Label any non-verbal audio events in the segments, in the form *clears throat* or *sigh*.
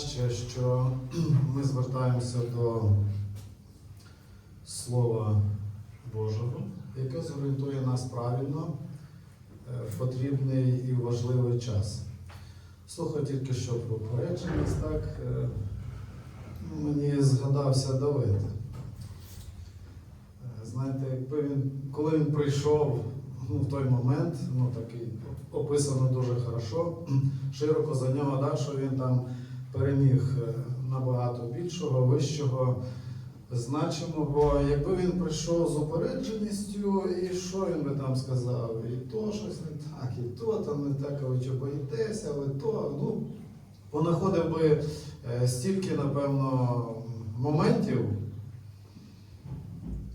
краще, що *clears throat* ми звертаємося до Слова Божого, яке зорієнтує нас правильно е, в потрібний і важливий час. Слухай тільки що про так е, мені згадався Давид. Е, Знаєте, якби він, коли він прийшов ну, в той момент, ну такий описано дуже хорошо, *clears throat* широко за нього, да, що він там переміг е, набагато більшого, вищого, значимого. Якби він прийшов з упередженістю, і що він би там сказав? І то щось не так, і то там не так, а ви чого боїтеся, ви то. Ну, понаходив би е, стільки, напевно, моментів.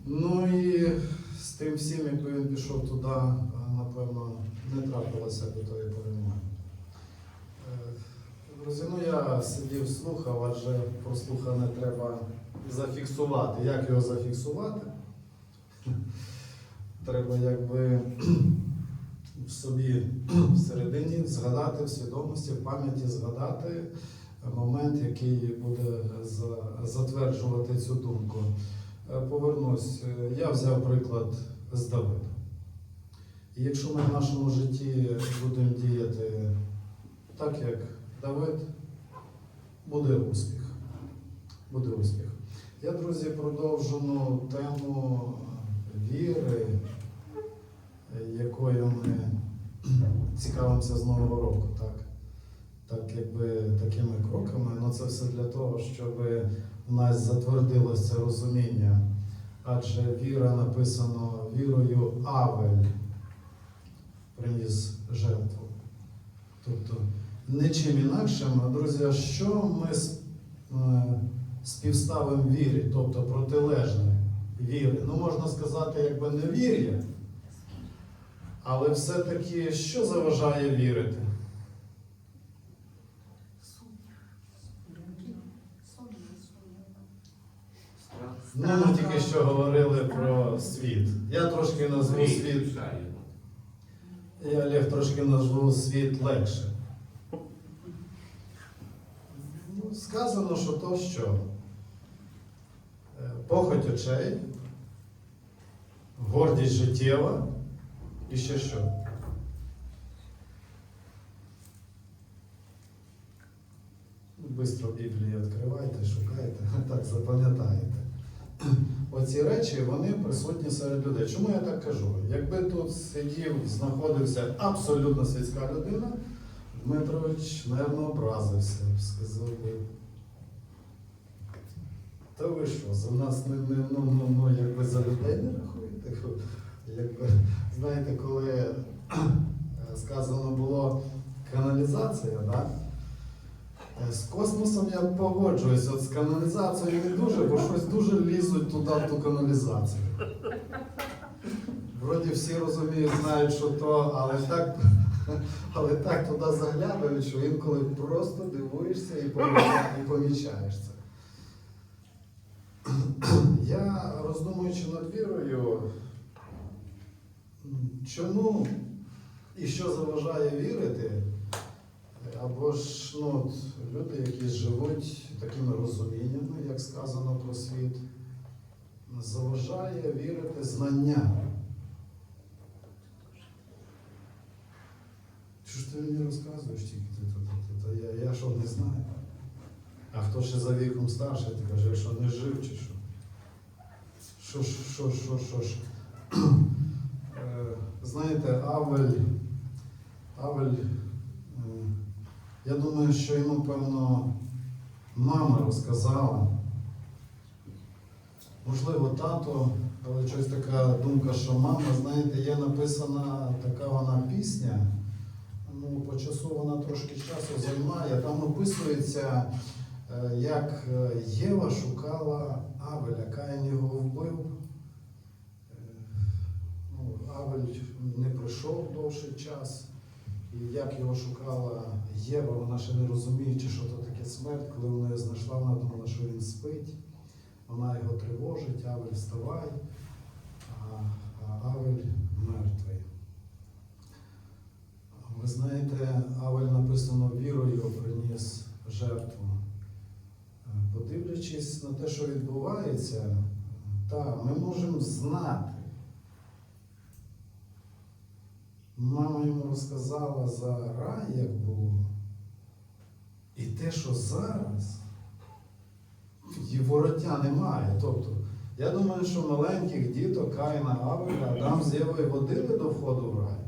Ну і з тим всім, якби він пішов туди, е, напевно, не трапилося до тої перемоги. Друзі, ну я сидів, слухав, адже прослухане треба зафіксувати. Як його зафіксувати? *laughs* Треба якби *clears throat* в собі *clears throat* всередині згадати, в свідомості, в пам'яті згадати момент, який буде затверджувати цю думку. Е, Повернусь. Е, Я взяв приклад з Давида. І якщо ми в нашому житті будемо діяти так, як Давид, буде успіх. Буде успіх. Я, друзі, продовжену тему віри, якою ми цікавимося з Нового року, так? Так, якби такими кроками, ну це все для того, щоб у нас затвердилося розуміння. Адже віра написано вірою Авель приніс жертву. Тобто нічим інакшим, друзі, що ми е, співставимо вірі, тобто протилежне віри? Ну, можна сказати, якби не вір'я, але все-таки що заважає вірити? Ну, ми тільки що говорили про світ. Я трошки назву світ. Я Олег трошки назву світ легше. Ну, сказано, що то що? Е, Похоть очей, гордість життєва і ще що? Бистро Біблію відкривайте, шукайте, *laughs* так запам'ятаєте. *clears throat* Оці речі вони присутні серед людей. Чому я так кажу? Якби тут сидів, знаходився абсолютно світська людина, Дмитрович, мабуть, образився, сказав би. Та ви що, за нас не, ну, ну, ну, якби за людей не рахуєте? Якби, знаєте, коли *clears throat* сказано було каналізація, да? Е, З космосом я погоджуюсь, от з каналізацією не дуже, бо щось дуже лізуть туди, в ту каналізацію. Вроді всі розуміють, знають, що то, але так, *laughs* але так туди заглядають, що інколи просто дивуєшся і помічаєш це. *clears throat* Я роздумуючи над вірою, чому і що заважає вірити? Або ж ну, люди, які живуть такими розуміннями, як сказано про світ, заважає вірити знання. Що ж ти мені розказуєш тільки? Ти, я, я що не знаю. А хто ще за віком старший, ти кажеш, що не жив чи що? Що ж, що, ж, що, що ж? Е, Знаєте, Авель, Авель я думаю, що йому, певно, мама розказала. Можливо, тато, але щось така думка, що мама, знаєте, є написана така вона пісня. Ну, по часу вона трошки часу займає. Там описується, Е, як е, Єва шукала Авеля, Каїн його вбив. Е, ну, Авель не прийшов довший час. І як його шукала Єва, вона ще не розуміючи, що то таке смерть, коли вона його знайшла, вона думала, що він спить. Вона його тривожить, Авель вставай, а Авель мертвий. Ви знаєте, Авель написано вірою приніс жертву те, що відбувається, та, ми можемо знати. Мама йому розказала за рай, як було. І те, що зараз, і вороття немає. Тобто, я думаю, що маленьких діток Каїна Авеля Адам з Євою водили до входу в рай.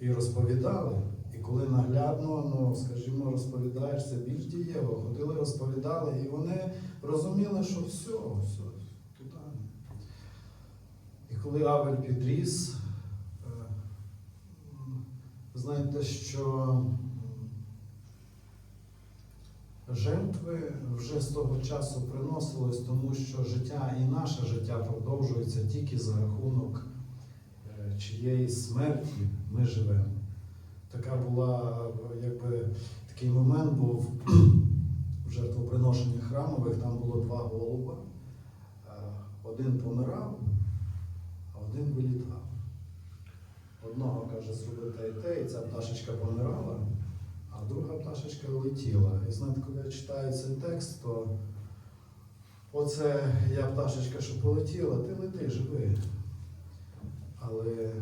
І розповідали. І коли наглядно, ну, скажімо, дієво. Ходили, розповідали, і вони розуміли, що все, все, туди. І коли Авель підріс, е, знаєте, що жертви вже з того часу приносилось, тому що життя і наше життя продовжується тільки за рахунок е, чиєї смерті ми живемо. Така була, е, якби такий момент був *clears throat* в жертвоприношенні храмових, там було два голуба. Е, Один помирав, а один вилітав. Одного каже, зроби те і те, і ця пташечка помирала, а друга пташечка летіла. І знаєте, коли я читаю цей текст, то оце я пташечка, що полетіла, ти лети, живи. Але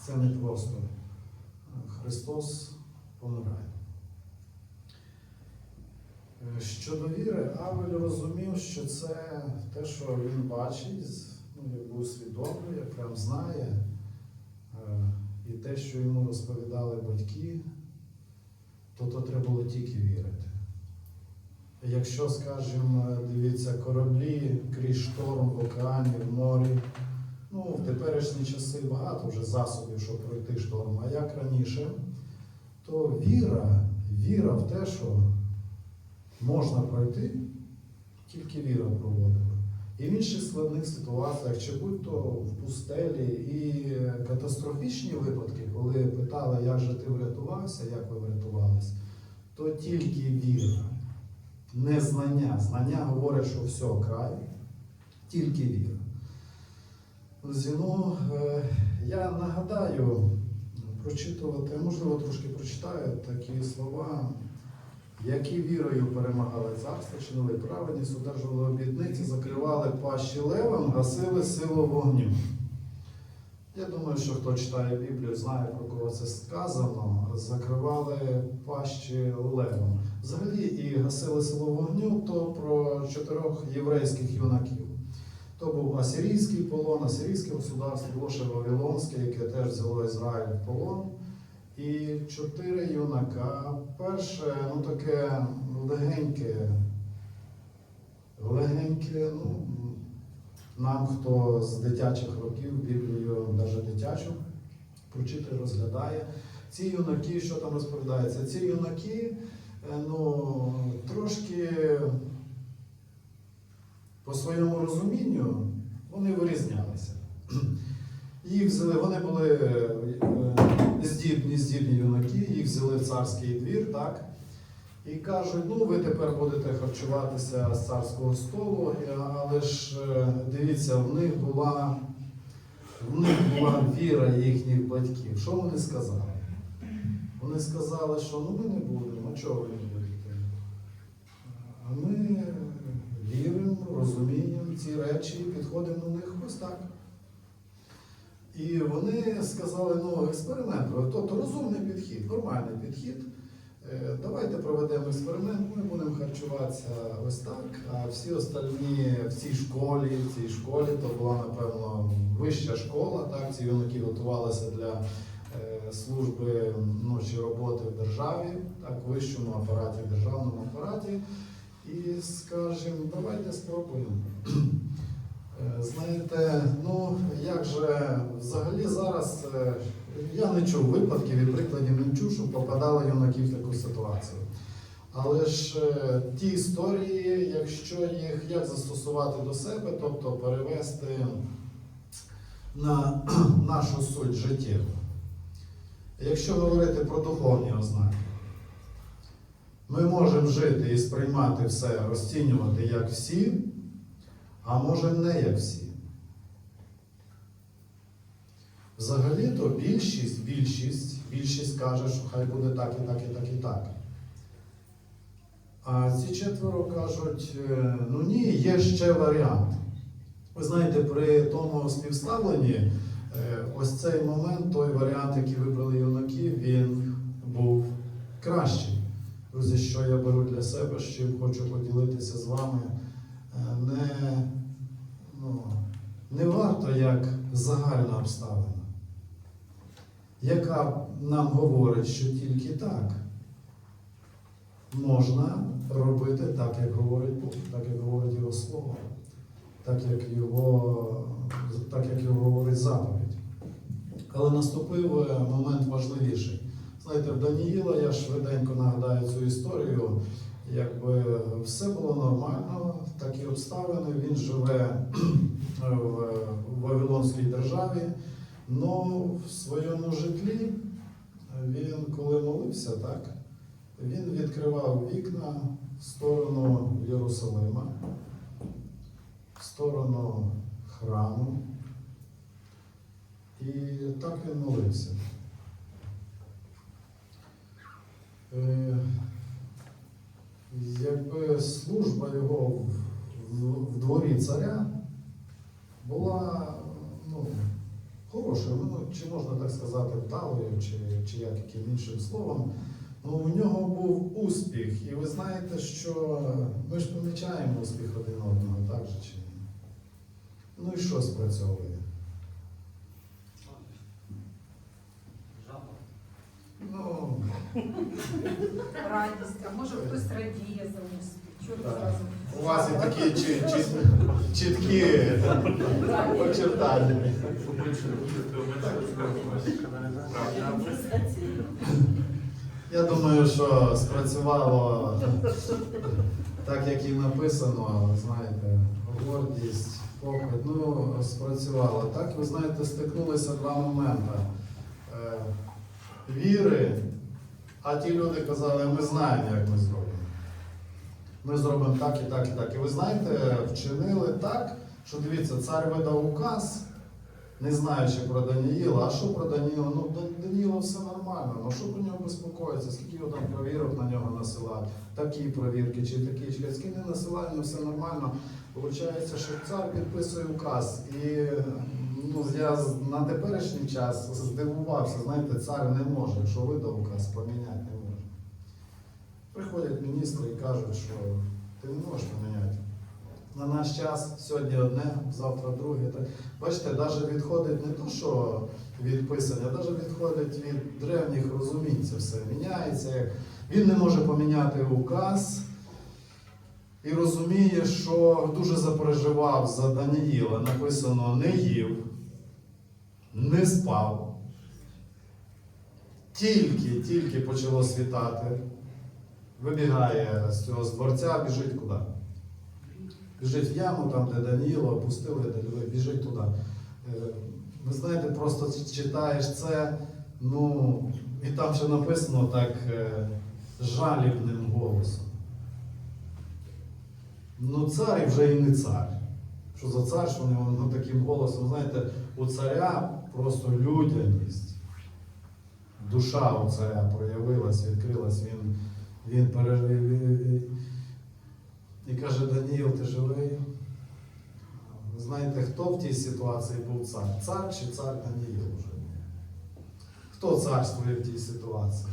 це не просто. Христос помирає. Е, Щодо віри, Авель розумів, що це те, що він бачить, ну, якби усвідомлює, прям знає. Е, І те, що йому розповідали батьки, то то треба було тільки вірити. Якщо, скажімо, дивіться, кораблі крізь шторм в океані, в морі, ну, в теперішні часи багато вже засобів, щоб пройти шторм. А як раніше, то віра, віра в те, що можна пройти, тільки віра проводила. І в інших складних ситуаціях, чи будь то в пустелі, і катастрофічні випадки, коли питали, як же ти врятувався, як ви врятувалися, то тільки віра, не знання. Знання говорять, що все край, тільки віра. Друзі, ну, е, я нагадаю прочитувати, можливо, трошки прочитаю такі слова, які вірою перемагали царство, чинили праведність, одержували обітниці, закривали пащі левам, гасили силу вогню. Я думаю, що хто читає Біблію, знає, про кого це сказано. Закривали пащі левам. Взагалі і гасили силу вогню, то про чотирьох єврейських юнаків. То був асирійський полон, асирійське государство, було ще Вавилонське, яке теж взяло Ізраїль в полон. І чотири юнака. Перше, ну таке легеньке, легеньке, ну, нам, хто з дитячих років Біблію, навіть дитячу, прочитає, розглядає. Ці юнаки, що там розповідається? Ці юнаки, е, ну, трошки по своєму розумінню вони вирізнялися. *clears throat* Їх вони були е, здібні, здібні юнаки, їх взяли в царський двір, так? І кажуть, ну ви тепер будете харчуватися з царського столу, але ж е, дивіться, в них була, в них була віра їхніх батьків. Що вони сказали? Вони сказали, що ну ми не будемо, чого ви не будете? А ми віримо, розуміємо ці речі і підходимо до них ось так. І вони сказали, ну, експеримент, тобто розумний підхід, нормальний підхід. Е, Давайте проведемо експеримент, ми будемо харчуватися ось так, а всі остальні в цій школі, в цій школі, то була, напевно, вища школа, так, ці юнаки готувалися для е, служби ну, чи роботи в державі, так, в вищому апараті, в державному апараті. І скажемо, давайте спробуємо. Е, Знаєте, ну як же взагалі зараз е, я не чув випадків і прикладів не чув, що попадали юнаки в таку ситуацію. Але ж е, ті історії, якщо їх як застосувати до себе, тобто перевести на *clears throat* нашу суть життєву. Якщо говорити про духовні ознаки, ми можемо жити і сприймати все, розцінювати як всі, а може не як всі. Взагалі-то більшість, більшість, більшість каже, що хай буде так і так, і так, і так. А ці четверо кажуть: е, ну ні, є ще варіант. Ви знаєте, при тому співставленні, е, ось цей момент, той варіант, який вибрали юнаки, він був кращий. Друзі, що я беру для себе, з чим хочу поділитися з вами. Е, Не, не варто як загальна обставина, яка нам говорить, що тільки так можна робити так, як говорить Бог, так, як говорить Його Слово, так, як його, так, як його говорить заповідь. Але наступив е, момент важливіший. Знаєте, в Даніїла я швиденько нагадаю цю історію. Якби все було нормально, такі обставини. Він живе *clears throat* в Вавилонській державі, але в своєму житлі він, коли молився, так, він відкривав вікна в сторону Єрусалима, в сторону храму. І так він молився. Якби служба його в, дворі царя була ну, хорошою, ну, чи можна так сказати, вдалою, чи, чи як яким іншим словом. Ну, у нього був успіх, і ви знаєте, що ми ж помічаємо успіх один одного, так же чи ні? Ну і що спрацьовує? Ну, Радість, а може хтось радіє за успіх. Чого Так. зразу? у вас і такі чі- чі- чіткі очертання. Я думаю, що спрацювало так, як і написано, знаєте, гордість, похоть, ну, спрацювало. Так, ви знаєте, стикнулися два моменти. Е, Віри, а ті люди казали, ми знаємо, як ми зробимо. Ми зробимо так і так, і так. І ви знаєте, вчинили так, що дивіться, цар видав указ, не знаючи про Даніїла. А що про Даніїла? Ну, Дан- Даніїла все нормально. Ну що про нього безпокоїться? Скільки його там провірок на нього насилають? Такі провірки чи такі, чи скільки ну, все нормально. Получається, що цар підписує указ. І ну, я на теперішній час здивувався, знаєте, цар не може, якщо видав указ, поміняти не може. Приходять міністри і кажуть, що ти не можеш поміняти. На наш час сьогодні одне, завтра друге. Бачите, навіть відходить не то, що від писання, навіть відходить від древніх розумінь це все. Міняється. Він не може поміняти указ і розуміє, що дуже запереживав за Даніїла. Написано не їв, не спав. Тільки, тільки почало світати. Вибігає з цього з дворця, біжить куди? Біжить в яму, там, де Даніїла опустили, де біжить туди. Е, Ви знаєте, просто читаєш це, ну, і там ще написано так е, жалібним голосом. Ну, цар і вже і не цар. Що за цар, що нього ну, таким голосом, знаєте, у царя просто людяність. Душа царя проявилась, відкрилась, він, він пережив. І каже, Даніїл, ти живий? Ви знаєте, хто в тій ситуації був цар? Цар чи цар Даніїл вже? Хто царствує в тій ситуації?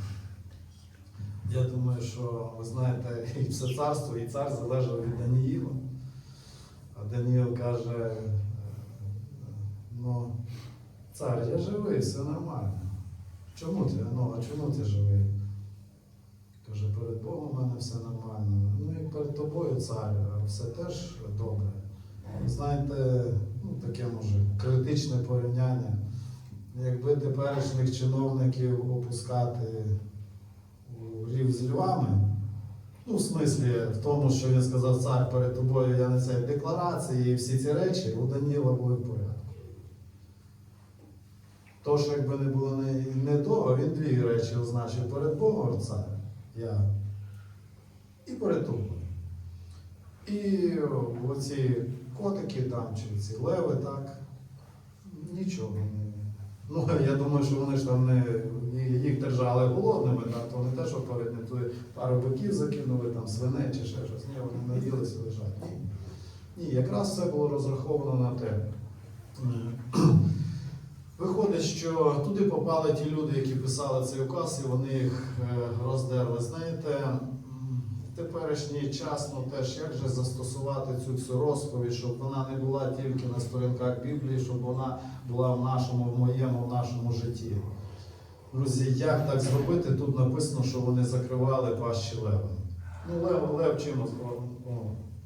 Я думаю, що ви знаєте, *laughs* і все царство, і цар залежав від Даніїла. А Даніїл каже, ну, цар, я живий, все нормально. Чому ти? Ну, а чому ти живий? Каже, перед Богом у мене все нормально. Ну і перед тобою, цар, все теж добре. Знаєте, ну таке може критичне порівняння. Якби теперішніх чиновників опускати у рів з львами, ну, в смислі, в тому, що він сказав, цар перед тобою, я не це декларації і всі ці речі, у Даніла були в порядку. То, що якби не було не, не того, він дві речі означив перед Богом цар, я, і перед тобою. І оці котики там, чи ці леви, так, нічого не, Ну, я думаю, що вони ж там не їх держали голодними, так, то вони теж опередні туди пару биків закинули, там свиней чи ще щось. Ні, вони наїлися лежать. Ні. Ні, якраз все було розраховано на те. Виходить, що туди попали ті люди, які писали цей указ, і вони їх е, роздерли. Знаєте, в теперішній час ну, теж як же застосувати цю всю розповідь, щоб вона не була тільки на сторінках Біблії, щоб вона була в нашому, в моєму, в нашому житті. Друзі, як так зробити? Тут написано, що вони закривали пащі лева. Ну, лев, лев чим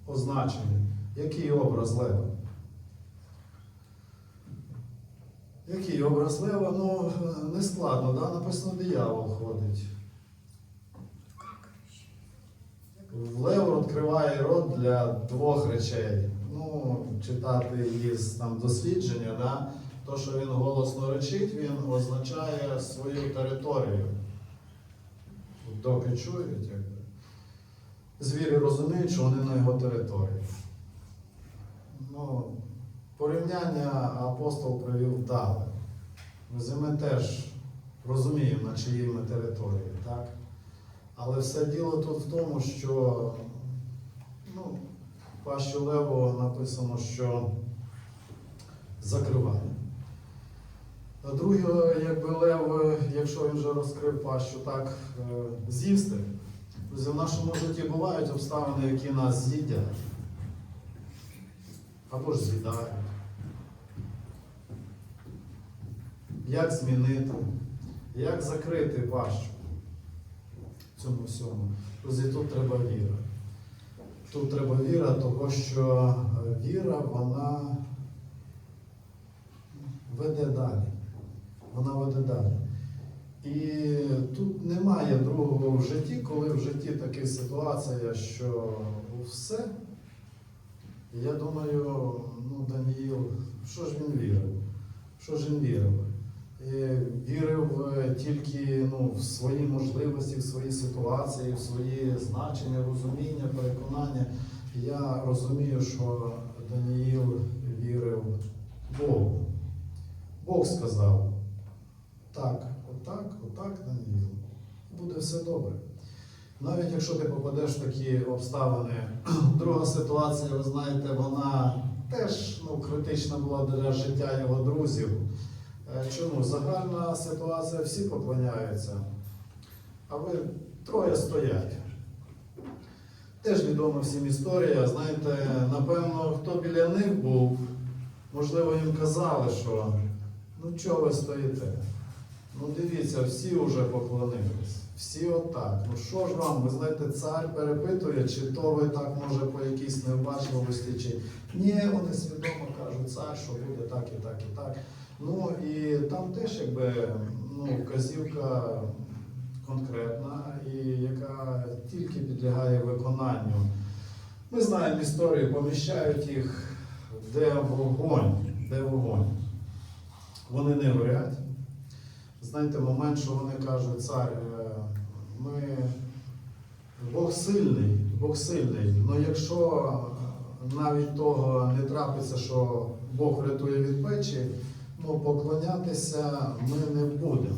означений? Який образ лева? Який образ лева? Ну, не складно, да? написано, диявол ходить. Лев відкриває рот для двох речей. Ну, читати із там, дослідження, да? то, що він голосно речить, він означає свою територію. Доки чують, якби. Звірі розуміють, що вони на його території. Ну, порівняння апостол привів вдале. Друзі, Ми теж розуміємо, на чиїй території, так? Але все діло тут в тому, що ну, пащу леву написано, що закриває. А другий, якби лев, якщо він вже розкрив пащу, так е, з'їсти. В нашому житті бувають обставини, які нас з'їдять. Або ж з'їдають. Як змінити? Як закрити пащу цьому всьому? Друзі, тут треба віра. Тут треба віра, того що е, віра, вона веде далі. Вона веде далі. І тут немає другого в житті, коли в житті така ситуація, що все. Я думаю, ну, Даніїл, що ж він вірив? Що ж він вірив? І вірив е, тільки ну, в свої можливості, в свої ситуації, в свої значення, розуміння, переконання. Я розумію, що Даніїл вірив Богу. Бог сказав, так, отак, отак, Даніїл, буде все добре. Навіть якщо ти попадеш в такі обставини, *clears throat* друга ситуація, ви знаєте, вона теж ну, критична була для життя його друзів. Е, Чому? Загальна ситуація, всі поклоняються, а ви троє стоять. Теж відома всім історія. Знаєте, напевно, хто біля них був, можливо, їм казали, що ну чого ви стоїте? Ну дивіться, всі вже поклонились. Всі отак. Ну що ж вам, ви знаєте, цар перепитує, чи то ви так може по якійсь невбачливості, чи ні, вони свідомо кажуть, цар, що буде так і так і так. Ну і там теж якби ну, вказівка конкретна, і яка тільки підлягає виконанню. Ми знаємо історію, поміщають їх, де вогонь, де вогонь. Вони не горять. Знаєте, момент, що вони кажуть, цар, е, ми Бог сильний, Бог сильний. але якщо е, навіть того не трапиться, що Бог врятує від печі, ну поклонятися ми не будемо.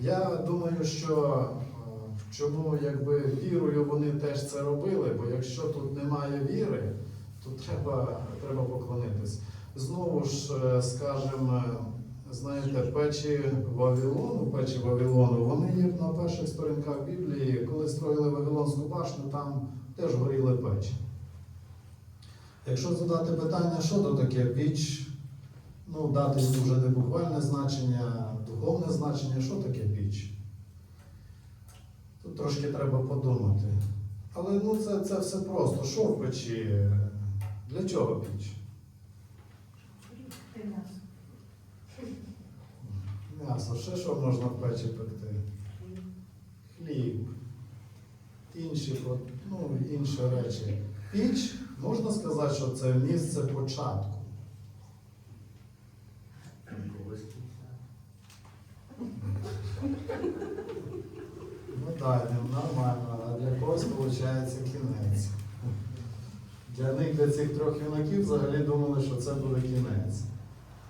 Я думаю, що е, чому якби вірою вони теж це робили, бо якщо тут немає віри, то треба, треба поклонитись. Знову ж, е, скажімо, знаєте, печі Вавилону, печі Вавилону, вони є на перших сторінках Біблії, коли строїли Вавилонську башню, там теж горіли печі. Якщо задати питання, що то таке піч, ну, дати вже не буквальне значення, духовне значення, що таке піч? Тут трошки треба подумати. Але ну, це, це все просто. Що в печі? Для чого піч? М'ясо, ще що можна в печі пекти? Хліб, інші, ну, інші речі. Піч, можна сказати, що це місце початку. Ну так, нормально, а для когось виходить кінець. Для них, для цих трьох юнаків, взагалі думали, що це буде кінець.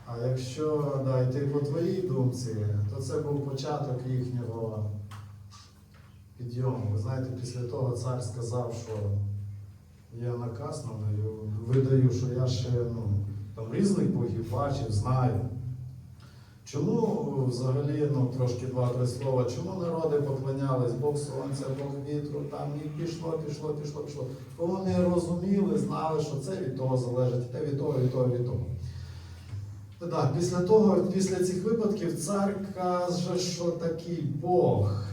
А якщо да, йти по твоїй думці, то це був початок їхнього підйому. Ви знаєте, після того цар сказав, що я наказ надаю, видаю, що я ще ну, там різних богів бачив, знаю. Чому взагалі, ну трошки два-три слова, чому народи поклонялись Бог Сонця, Бог вітру, там і пішло, пішло, пішло, пішло. Бо вони розуміли, знали, що це від того залежить, те від того, від того, від того. Так, після того, після цих випадків, цар каже, що такий Бог,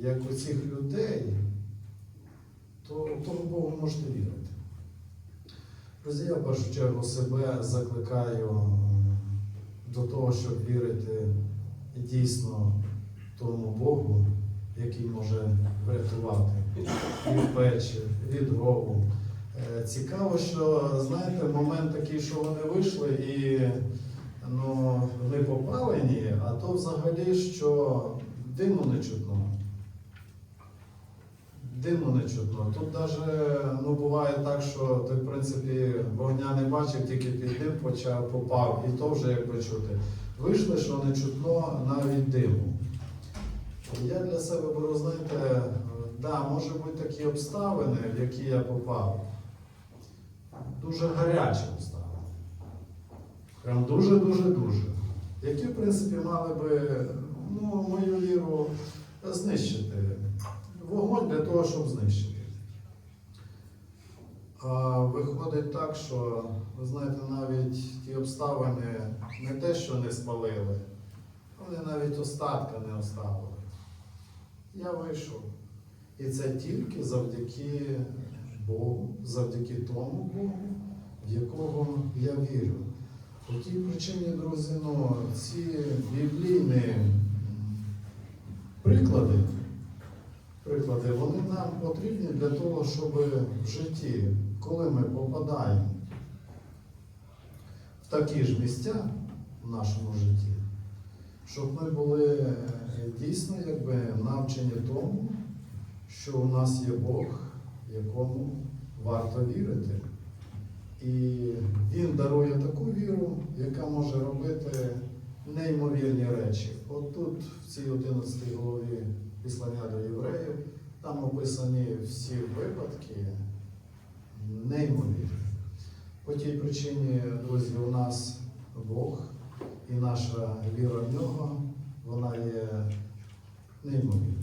як у цих людей, то тому Богу можете вірити. Друзі, я в першу чергу себе закликаю до того, щоб вірити дійсно тому Богу, який може врятувати від печі, від гробу. Е, Цікаво, що знаєте, момент такий, що вони вийшли і ну, не попалені, а то взагалі, що диму не чутно. Диму не чутно. Тут навіть ну, буває так, що ти, в принципі, вогня не бачив, тільки під дим почав, попав, і то вже якби чути. Вийшли, що не чутно навіть диму. Я для себе беру, знаєте, да, може бути такі обставини, в які я попав. Дуже гарячі обставини. Прям дуже-дуже-дуже. Які, в принципі, мали би ну, мою віру знищити. Вогонь для того, щоб знищити. А виходить так, що, ви знаєте, навіть ті обставини не те, що не спалили, вони навіть остатка не оставили. Я вийшов. І це тільки завдяки Богу, завдяки тому Богу, в якого я вірю. По тій причині, друзі, ну, ці біблійні приклади, приклади, вони нам потрібні для того, щоб в житті, коли ми попадаємо в такі ж місця в нашому житті, щоб ми були е, дійсно якби, навчені тому, що у нас є Бог, якому варто вірити. І він дарує таку віру, яка може робити неймовірні речі. От тут, в цій 11 голові післання до євреїв, там описані всі випадки неймовірні. По тій причині, друзі, у нас Бог і наша віра в нього, вона є неймовірна.